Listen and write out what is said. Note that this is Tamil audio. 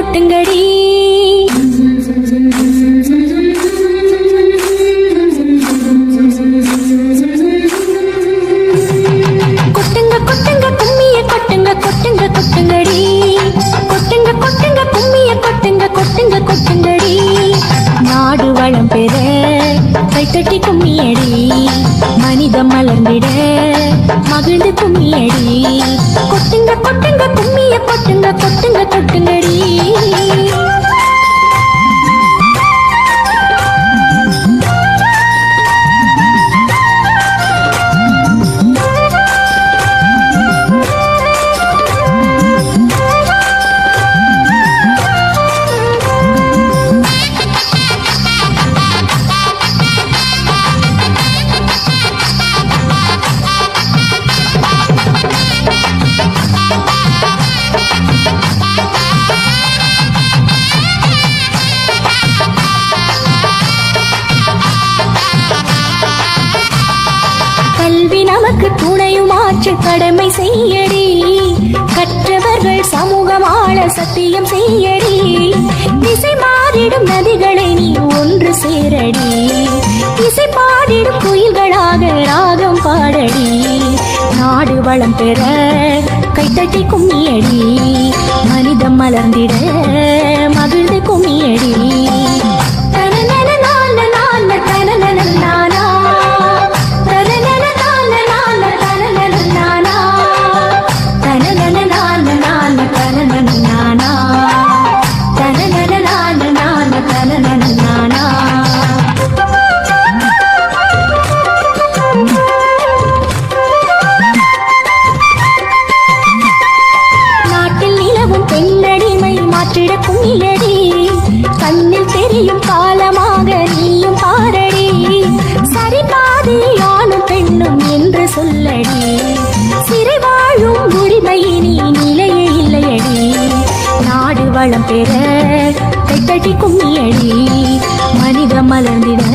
கொட்டுங்கடி கொட்டுங்க கொட்டுங்க கும்மிய கொட்டுங்க கொட்டுங்க கொட்டுங்கடி. கொட்டுங்க கொட்டுங்க கும்மிய கொட்டுங்க கொட்டுங்க கொட்டுங்கடி. நாடு வளம் பெற கைத்தட்டி கும்மியடி. மனிதம் மலர்ந்திட மகிழ்ந்து கும்மியடி. கல்வி நமக்கு துணையும் ஆற்று கடமை செய்யடி. கற்றவர்கள் சமூகமான சத்தியம் செய்யடி. திசை மாறிடும் நதிகளை நீ ஒன்று சேரடி. இசை பாடிடும் குயில்களாக ராகம் பாடடி. நாடு வளம் பெற கைத்தட்டி கும்மியடி மனிதம் மலர்ந்திட தெரியும் காலமாக நீயும் பாரடி. சரி பாதி ஆணும் பெண்ணும் என்று சொல்லடி. சிறை வாழும் உரிமையினி நிலையே இல்லையடி. நாடு வளம் பெற கைத்தட்டி கும்மியடி மனித மலர்ந்திட